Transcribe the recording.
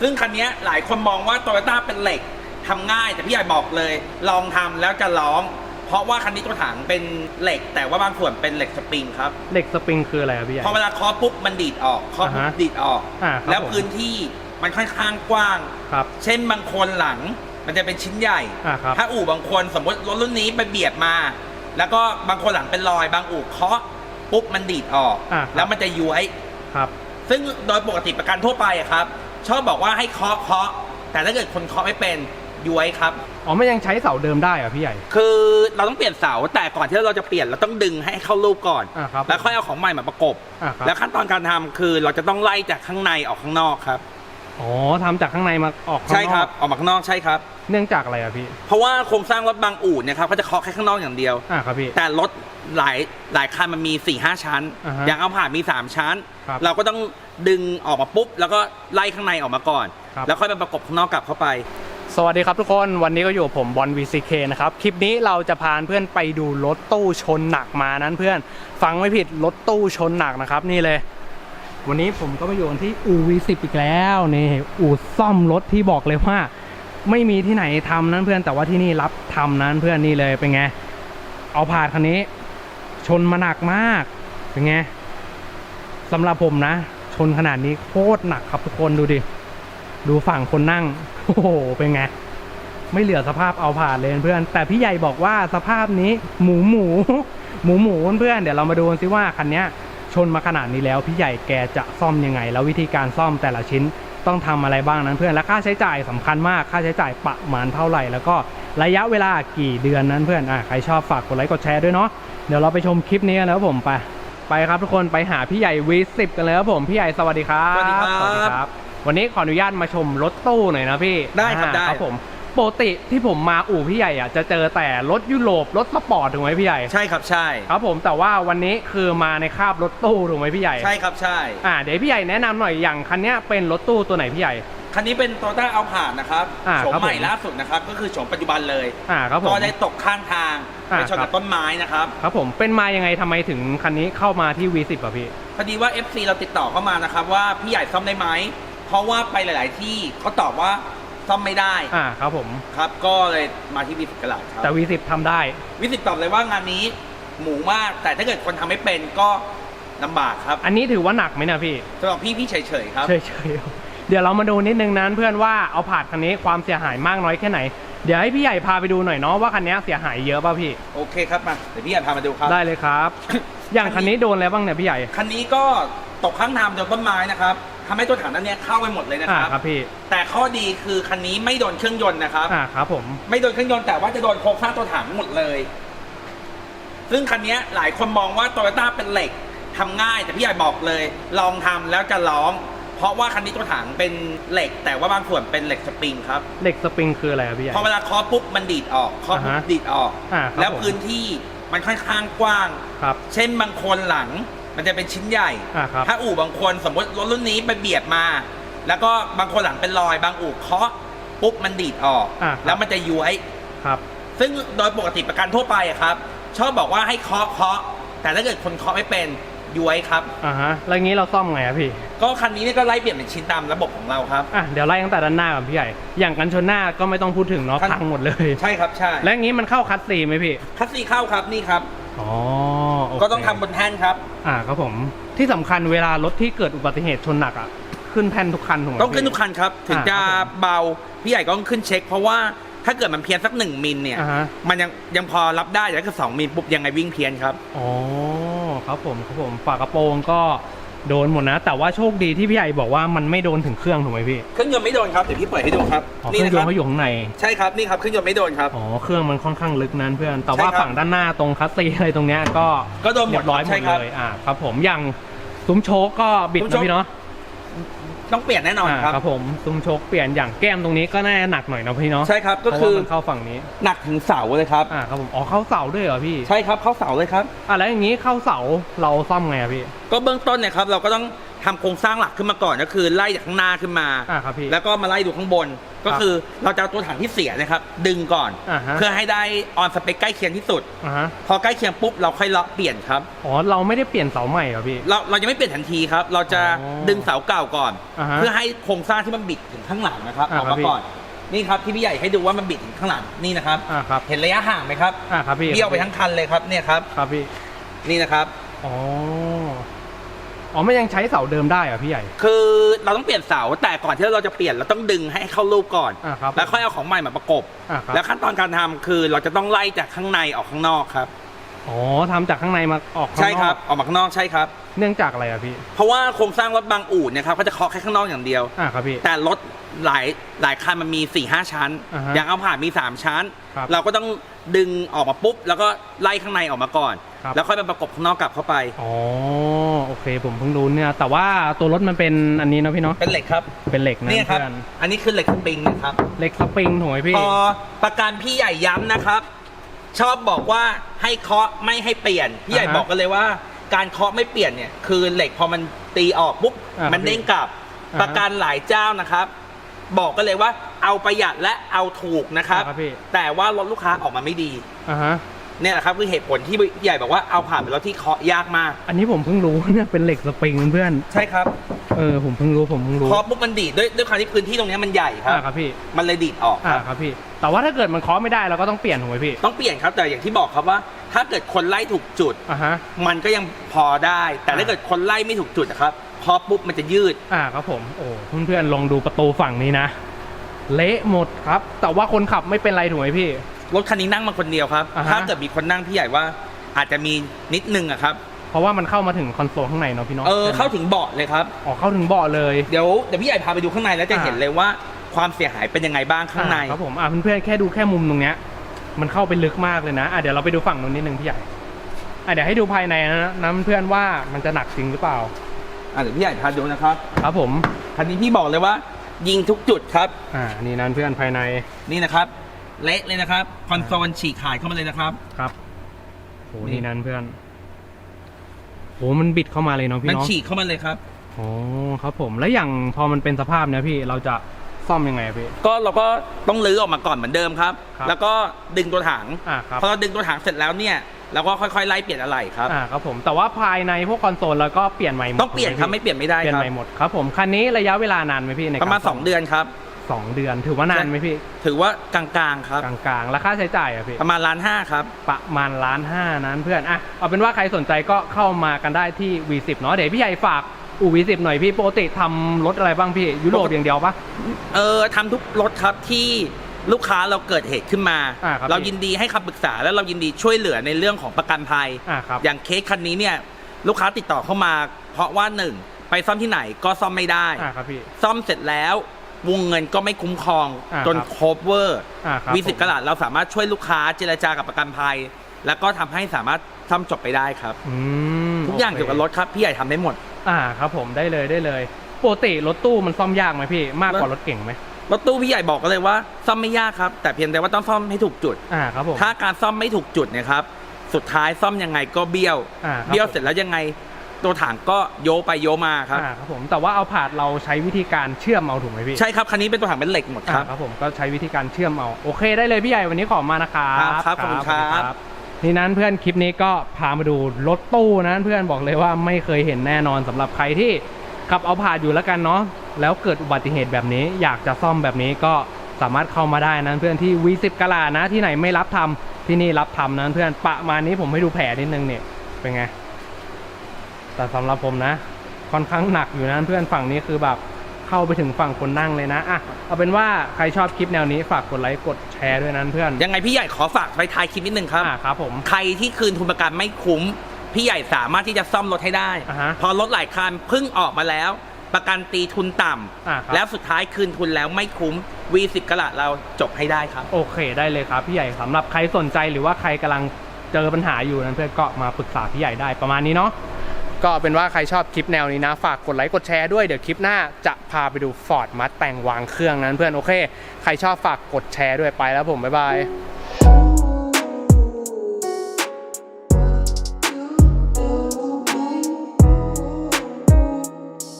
ซึ่งคันเนี้ยหลายคนมองว่าโตโยต้าเป็นเหล็กทำง่ายแต่พี่ใหญ่บอกเลย ลองทำแล้วจะร้อง เพราะว่าคันนี้ตัวถังเป็นเหล็ก แต่ว่าบางส่วนเป็นเหล็กสปริงครับเหล็กสปริงคืออะไรครับพี่ใหญ่พอเวลาเคาะปุ๊บมันดีดออกเคาะปุ๊บอ่าฮะดีดออกอ่าครับแล้วผมพื้นที่มันค่อนข้างกว้างครับเช่นบางคนหลังมันจะเป็นชิ้นใหญ่อ่าครับถ้าอู่บางคนสมมติรถรุ่นนี้ไปเบียดมา แล้วก็บางคนหลังเป็นรอย บางอู่เคาะปุ๊บมันดีดออกอ่าครับแล้วมันจะย้วยครับ ซึ่งโดยปกติประกันทั่วไปอะครับ ชอบบอกว่าให้เคาะเคาะแต่ถ้าเกิดคนเคาะไม่เป็นย้วยครับ อ๋อไม่ยังใช้เสาเดิมได้เหรอพี่ใหญ่ คือเราต้องเปลี่ยนเสาแต่ก่อนที่เราจะเปลี่ยนเราต้องดึงให้เข้ารูปก่อน อ่าครับแล้วค่อยเอาของใหม่มาประกบ อ่าครับ แล้วขั้นตอนการทำคือเราจะต้องไล่จากข้างในออกข้างนอกครับ อ๋อทำจากข้างในมาออกข้างนอกใช่ครับออกมาข้างนอกใช่ครับ เนื่องจากอะไรอะพี่ เพราะว่าโครงสร้างรถบางอู่เนี่ยครับเขาจะเคาะแค่ข้างนอกอย่างเดียว อ่าครับพี่ แต่รถ หลายหลายคันมันมี4ี่ห้าชั้น อ่าฮะอย่างเอาผ่านมี 3 ชั้น ครับ เราก็ต้องดึงออกมาปุ๊บ แล้วก็ไล่ข้างในออกมาก่อน ครับ แล้วค่อยมาประกบข้างนอกกลับเข้าไป สวัสดีครับทุกคนวันนี้ก็อยู่กับผมบอล VCK นะครับ คลิปนี้เราจะพาเพื่อนไปดูรถตู้ชนหนักมานั้นเพื่อนฟังไม่ผิดรถตู้ชนหนักนะครับนี่เลย วันนี้ผมก็มาอยู่กันที่อู่ V10 อีกแล้วนี่อู่ซ่อมรถที่บอกเลยว่า ไม่มีที่ไหนทำนั้นเพื่อนแต่ว่าที่นี่รับทำนั้นเพื่อนนี่เลยเป็นไง เอาผ่านคันนี้ ชนมาหนักมากเป็นไงสำหรับผมนะ ชนขนาดนี้โคตรหนักครับทุกคนดูดิ ดูฝั่งคนนั่ง โอ้โห เป็นไง ไม่เหลือสภาพเอาผ่านเลยเพื่อน แต่พี่ใหญ่บอกว่าสภาพนี้ หมูหมู หมูหมูเพื่อนเดี๋ยวเรามาดูกันสิว่าคันนี้ชนมาขนาดนี้แล้วพี่ใหญ่แกจะซ่อมยังไง แล้ววิธีการซ่อมแต่ละชิ้นต้องทำอะไรบ้างนั้นเพื่อนและค่าใช้จ่ายสำคัญมากค่าใช้จ่ายประมาณเท่าไหร่ แล้วก็ระยะเวลากี่เดือนนั้นเพื่อนอะใครชอบฝากกดไลค์กดแชร์ด้วยเนาะ เดี๋ยวเราไปชมคลิปนี้กันนะครับผมไปไปครับทุกคนไปหาพี่ใหญ่ V10 กันเลยครับผมพี่ใหญ่สวัสดีครับสวัสดีครับบวันนี้ขออนุญาตมาชมรถตู้หน่อยนะพี่ได้ครับอ่าได้ ครับผมปกติที่ผมมาอู่พี่ใหญ่อะจะเจอแต่รถยุโรปรถสปอร์ตถูกไหมพี่ใหญ่ใช่ครับใช่ ครับผมแต่ว่าวันนี้คือมาในคาบรถตู้ถูกไหมพี่ใหญ่ใช่ครับใช่ อ่าเดี๋ยวพี่ใหญ่แนะนำหน่อยอย่างคันเนี้ยเป็นรถตู้ตัวไหนพี่ใหญ่ คันนี้เป็นโตต้าเอาผ่านนะครับอ่าโฉมครับใหม่ผมล่าสุดนะครับ ก็คือโฉมปัจจุบันเลยอ่าครับผม ก็ได้ตกข้างทางอ่าไปชนครักับบ ต้นไม้นะครับ ครับผมเป็นมายังไงทำไมถึงคันนี้เข้ามาที่ V10 อะพี่ พอดีว่า FC เราติดต่อเข้ามานะครับ ว่าพี่ใหญ่ซ่อมได้ไหม เพราะว่าไปหลาย ๆ ที่เขาตอบว่าซ่อมไม่ได้อ่าครับผม ครับ ก็เลยมาที่วิสิตกระลาดครับ แต่ V10 ทำได้ วิสิตตอบเลยว่างานนี้หมูมาก แต่ถ้าเกิดคนทำไม่เป็นก็ลำบากครับอันนี้ถือว่าหนักไหมนะพี่ สำหรับพี่พี่เฉย ๆ ครับ เฉยๆ เดี๋ยวเรามาดูนิดนึงนั้นเพื่อนว่าเอาผาดคันนี้ความเสียหายมากน้อยแค่ไหน เดี๋ยวให้พี่ใหญ่พาไปดูหน่อยเนาะว่าคันนี้เสียหายเยอะป่ะพี่ โอเคครับมาเดี๋ยวพี่ใหญ่พามาดูครับ ได้เลยครับ อย่างคันนี้โดนอะไรบ้างเนี่ยพี่ใหญ่ คันนี้ก็ตกข้างทางโดนต้นไม้นะครับทำให้ตัวถังนั้นเนี่ยเข้าไปหมดเลยนะอ่าครับครับพี่ แต่ข้อดีคือคันนี้ไม่โดนเครื่องยนต์นะครับอ่าครับผมไม่โดนเครื่องยนต์แต่ว่าจะโดนโครงสร้างตัวถังหมดเลย ซึ่งคันเนี้ยหลายคนมองว่าโตโยต้าเป็นเหล็กทำง่ายแต่พี่ใหญ่บอกเลย ลองทำแล้วจะร้อง เพราะว่าคันนี้ตัวถังเป็นเหล็ก แต่ว่าบางส่วนเป็นเหล็กสปริงครับเหล็กสปริงคืออะไรครับพี่ใหญ่ พอเวลาเคาะปุ๊บมันดีดออกเคาะปุ๊บอ่าฮะดีดออก อ่าครับแล้วผม พื้นที่มันค่อนข้างกว้าง ครับ เช่นบางคนหลังมันจะเป็นชิ้นใหญ่ อ่าครับ ถ้าอู่บางคนสมมติรถรุ่นนี้ไปเบียดมา แล้วก็บางคนหลังเป็นรอย บางอู่เคาะปุ๊บมันดีดออก อ่าครับ แล้วมันจะย้วย ครับซึ่งโดยปกติประกันทั่วไปอะครับ ชอบบอกว่าให้เคาะเคาะแต่ถ้าเกิดคนเคาะไม่เป็น ย้วยครับ อ่าฮะแล้วอย่างนี้เราซ่อมไงครับพี่ ก็คันนี้เนี่ยก็ไล่เปลี่ยนเป็นชิ้นตามระบบของเราครับ อะเดี๋ยวไล่ตั้งแต่ด้านหน้าก่อนพี่ใหญ่ อย่างกันชนหน้าก็ไม่ต้องพูดถึงเนาะคันพังหมดเลย ใช่ครับใช่และอย่างนี้มันเข้าคัสซีไหมพี่ คัสซีเข้าครับนี่ครับ อ๋อโเคก็ต้องทำบนแท่นครับ อ่าครับผม ที่สำคัญเวลารถที่เกิดอุบัติเหตุชนหนักอะ ขึ้นแท่นทุกคันถูกไหมต้องขึ้นพี่ทุกคันครับ ถึงจะอ่าครับผม เบา พี่ใหญ่ก็ต้องขึ้นเช็ค เพราะว่าถ้าเกิดมันเพี้ยนสักหนึ่งมิลเนี่ย อ่าฮะ มันยังยังพอรับได้แต่ถ้าเกิดสองมิลปุ๊บยังไงวิ่งเพี้ยนครับ อ๋อ ครับผมครับผมฝากระโปรงก็โดนหมดนะ แต่ว่าโชคดีที่พี่ใหญ่บอกว่ามันไม่โดนถึงเครื่องถูกไหมพี่เครื่องยนต์ไม่โดนครับเดี๋ยวพี่เปิดให้ดูครับอ๋อเคนี่รื่องนะยคนรับต์เขาอยู่ข้างในใช่ครับนี่ครับเครื่องยนต์ไม่โดนครับ อ๋อเครื่องมันค่อนข้างลึกนั้นเพื่อนแต่ว่าใช่ครับฝั่งด้านหน้าตรงคัสซีอะไรตรงเนี้ยก็ก็โดนหมดเรียบร้อยหมใช่ดครับเลยอ่าครับผมอย่างซุ้มโชคก็บิดซุ้มโชนะคพี่เนาะ ต้องเปลี่ยนแน่นอนอ่าครับ ครับผมซุ้มโชคเปลี่ยนอย่างแก้มตรงนี้ก็น่าจะหนักหน่อยนะพี่เนาะใช่ครับก็เพราะคืว่าอมันเข้าฝั่งนี้หนักถึงเสาเลยครับ อ่าครับผมอ๋อเข้าเสาด้วยเหรอพี่ใช่ครับเข้าเสาเลยครับ อะแล้วอย่างนี้เข้าเสาเราซ่อมไงอะพี่ ก็เบื้องต้นเนี่ยครับเราก็ต้องท ทำโครงสร้างหลักขึ้นมาก่อนก็คือไล่จากข้างหน้าขึ้นมา อ่าครับพี่แล้วก็มาไล่ดูข้างบน ก็คือเราจะเอาตัวถังที่เสียนะครับ ดึงก่อน อ่าฮะ เพื่อให้ได้ออนสเปคใกล้เคียงที่สุด อ่าฮะพอใกล้เคียงปุ๊บเราค่อยเลาะเปลี่ยนครับ อ๋อเราไม่ได้เปลี่ยนเสาใหม่เหรอพี่ เราเรายังไม่เปลี่ยนทันทีครับ เราจะอ๋อดึงเสาเก่าก่อน อ่าฮะเพื่อให้โครงสร้างที่มันบิดถึงข้างหลังนะครับอ่าออกครัมาบพี่ ก่อนนี่ครับที่พี่ใหญ่ให้ดูว่ามันบิดถึงข้างหลังนี่นะครับ อ่าครับเห็นระยะห่างไหมครับอ่าครับพี่เบี้ยวไปทั้งคันเลยครับเนี่ยครับ ครับพี่นี่นะครับ อ๋อ อ๋อไม่ยังใช้เสาเดิมได้เหรอพี่ใหญ่ คือเราต้องเปลี่ยนเสาแต่ก่อนที่เราจะเปลี่ยนเราต้องดึงให้เข้ารูปก่อน อ่าครับแล้วค่อยเอาของใหม่มาประกบ อ่าครับ แล้วขั้นตอนการทำคือเราจะต้องไล่จากข้างในออกข้างนอกครับ อ๋อทำจากข้างในมาออกข้างนอกใช่ครับออกมาข้างนอกใช่ครับ เนื่องจากอะไรอะพี่ เพราะว่าโครงสร้างรถบางอู่เนะครับก็จะเคาะแค่ข้างนอกอย่างเดียว อ่าครับพี่ แต่รถหลายหลายคันมันมี4ี่ห้าชั้น อ่าฮะอย่างเอาผ่านมี 3 ชั้น ครับเราก็ต้องดึงออกมาปุ๊บ แล้วก็ไล่ข้างในออกมาก่อน ครับ แล้วค่อยมาประกบข้างนอกกลับเข้าไป อ๋อโอเค ผมเพิ่งรู้เนี่ย แต่ว่าตัวรถมันเป็นอันนี้เนาะพี่เนาะเป็นเหล็กครับเป็นเหล็กนะนี่ครับ เพื่อนอันนี้คือเหล็กสปริงนะครับ เหล็กสปริงถูกไหมพี่พอประกันพี่ใหญ่ย้ำนะครับ ชอบบอกว่าให้เคาะไม่ให้เปลี่ยนพี่ใหญ่อ่าฮะบอกกันเลยว่า การเคาะไม่เปลี่ยนเนี่ย คือเหล็กพอมันตีออกปุ๊บอ่ามันเด้งกลับอ่าฮะประกันหลายเจ้านะครับ บอกกันเลยว่าเอาประหยัดและเอาถูกนะครับอ่าครับพี่แต่ว่ารถลูกค้าออกมาไม่ดี อ่าฮะ เนี่ยแหละครับคือเหตุผลที่พี่ใหญ่บอกว่าเอาผ่านเป็นรถที่เคาะยากมาก อันนี้ผมเพิ่งรู้เนี่ยเป็นเหล็กสปริงเพื่อนใช่ครับเออผมเพิ่งรู้ผมเพิ่งรู้เคาะปุ๊บมันดีดด้วยด้วยความที่พื้นที่ตรงเนี้ยมันใหญ่ครัอ่าบครับพี่มันเลยดีดออกคอ่ารับครับพี่ แต่ว่าถ้าเกิดมันเคาะไม่ได้เราก็ต้องเปลี่ยนถูกไหมพี่ต้องเปลี่ยนครับแต่อย่างที่บอกครับว่า ถ้าเกิดคนไล่ถูกจุด อ่าฮะ มันก็ยังพอได้ แต่ถ้าอ่าเกิดคนไล่ไม่ถูกจุดนะครับพอปุ๊บมันจะยืด อ่าครับผมโอ้เพื่อนๆลองดูประตูฝั่งนี้นะ เละหมดครับ แต่ว่าคนขับไม่เป็นไรถูกไหมพี่ รถคันนี้นั่งมาคนเดียวครับ อ่าฮะ ถ้าเกิดมีคนนั่งพี่ใหญ่ว่า อาจจะมีนิดนึงอะครับ เพราะว่ามันเข้ามาถึงคอนโซลข้างในเนาะพี่เนาะเออใช่ไหมเข้าถึงเบาะเลยครับ อ๋อเข้าถึงเบาะเลย เดี๋ยวเดี๋ยวพี่ใหญ่พาไปดูข้างในแล้วจะอ่า เห็นเลยว่าความเสียหายเป็นยังไงบ้างข้างใน อ่ครับผมอ่าเพื่อนๆแค่ดูแค่มุมตรงเนี้ยมันเข้าไปลึกมากเลยนะอะเดี๋ยวเราไปดูฝั่งนู้นนิดนึงพี่ใหญ่อะเดี๋ยวให้ดูภายในนะนะเพื่อนๆว่ามันจะหนักจริงหรือเปล่า อะเดี๋ยวพี่ใหญ่พาดูนะครับครับผมคันนี้พี่บอกเลยว่า ยิงทุกจุดครับ อ่านี่นั่นเพื่อนภายในนี่นะครับ เละเลยนะครับ คอนโซลฉีกขาดเข้ามาเลยนะครับ ครับโหนี่ นี่นั่นเพื่อนโหมันบิดเข้ามาเลยเนาะพี่มันเนาะฉีกเข้ามาเลยครับอ๋อครับผมแล้วอย่างพอมันเป็นสภาพเนี้ยพี่เราจะซ่อมยังไงอะพี่ ก็เราก็ต้องลื้อออกมาก่อนเหมือนเดิมครับ ครับ แล้วก็ดึงตัวถังอ่าครับพอเราดึงตัวถังเสร็จแล้วเนี่ยเราก็ค่อยๆไล่เปลี่ยนอะไรครับ อ่าครับผมแต่ว่าภายในพวกคอนโซลแล้วก็เปลี่ยนใหม่หมดต้องเปลี่ยนครับไม่เปลี่ยนไม่ได้เปลี่ยคนรับใหม่หมดครับผมคันนี้ระยะเวลานานไหมพี่ในประมาณกซ่2เดือนครับ สองเดือน ถือว่านานไหมพี่ ถือว่ากลางๆครับ กลางๆ แล้วค่าใช้จ่ายอะพี่ ประมาณล้านห้าครับ ประมาณล้านห้านั้นเพื่อนอะเอาเป็นว่าใครสนใจก็เข้ามากันได้ที่ V10 เนาะเดี๋ยวพี่ใหญ่ฝากอู่ V10 หน่อยพี่ปกติทำรถอะไรบ้างพี่ ยุโรปอย่างเดียวปะเออทำทุกรถครับที่ลูกค้าเราเกิดเหตุขึ้นมาอ่าครับเราพี่ยินดีให้คำปรึกษาแล้วเรายินดีช่วยเหลือในเรื่องของประกันภัยอ่าครับอย่างเคสคันนี้เนี่ยลูกค้าติดต่อเข้ามา เพราะว่าหนึ่งไปซ่อมที่ไหนก็ซ่อมไม่ได้อ่าครับพี่ซ่อมเสร็จแล้ว วงเงินก็ไม่คุ้มครองอ่าจนครับโคเวอร์อ่าครับวิสิตผมกระดาษเราสามารถช่วยลูกค้าเจรจากับประกันภัย แล้วก็ทำให้สามารถซ่อมจบไปได้ครับ อืมทุกอย่างโคเกี่ยวกับรถครับพี่ใหญ่ทำได้หมด อ่าครับผมได้เลยได้เลยปกติรถตู้มันซ่อมยากไหมพี่ มากกว่ารถเก่งไหมรถตู้พี่ใหญ่บอกกันเลยว่าซ่อมไม่ยากครับ แต่เพียงแต่ว่าต้องซ่อมให้ถูกจุด อ่าครับผม ถ้าการซ่อมไม่ถูกจุดเนยครับ สุดท้ายซ่อมยังไงก็เบี้ยว อ่าครับเบี้ยวผม เสร็จแล้วยังไง ตัวถังก็โยไปโยมาครับ อ่าครับผมแต่ว่าเอาผาดเราใช้วิธีการเชื่อมเอาถูกไหมพี่ใช่ครับ คันนี้เป็นตัวถังเป็นเหล็กหมดครับ อ่าครับผมก็ใช้วิธีการเชื่อมเอาโอเคได้เลยพี่ใหญ่วันนี้ขอบคุณมากนะครับครับครับขอบคุณครับ สวัสดีนี่นั้นเพื่อนคลิปนี้ก็พามาดูรถตู้นั้นเพื่อนบอกเลยว่าไม่เคยเห็นแน่นอนสำหรับใครที่ขับเอาผ่านอยู่แล้วกันเนาะแล้วเกิดอุบัติเหตุแบบนี้ อยากจะซ่อมแบบนี้ก็สามารถเข้ามาได้นั้นเพื่อนที่ V10 กะลานะที่ไหนไม่รับทำที่นี่รับทำนั้นเพื่อนประมาณนี้ผมให้ดูแผลนิดนึงเนี่ยเป็นไง แต่สำหรับผมนะ ค่อนข้างหนักอยู่นะเพื่อนฝั่งนี้คือแบบเข้าไปถึงฝั่งคนนั่งเลยนะอะเอาเป็นว่าใครชอบคลิปแนวนี้ฝากกดไลค์กดแชร์ด้วยนั้นเพื่อน ยังไงพี่ใหญ่ขอฝากไว้ท้ายคลิปนิดนึงครับอะครับผมใครที่คืนทุนประกันไม่คุ้มพี่ใหญ่สามารถที่จะซ่อมรถให้ได้อ่าฮะพอรถหลายคันเพิ่งออกมาแล้ว ประกันตีทุนต่ำอะครับแล้วสุดท้ายคืนทุนแล้วไม่คุ้ม V10 กระดาษเราจบให้ได้ครับ โอเคได้เลยครับ พี่ใหญ่สำหรับใครสนใจหรือว่าใครกำลังเจอปัญหาอยู่นั้นเพื่อนก็มาปรึกษาพี่ใหญ่ได้ประมาณนี้เนาะ ก็เป็นว่าใครชอบคลิปแนวนี้นะ ฝากกดไลค์กดแชร์ด้วยเดี๋ยวคลิปหน้าจะพาไปดูฟอร์ดมัดแต่งวางเครื่องนั้นเพื่อนโอเค ใครชอบฝากกดแชร์ด้วยไปแล้วผมบ๊ายบาย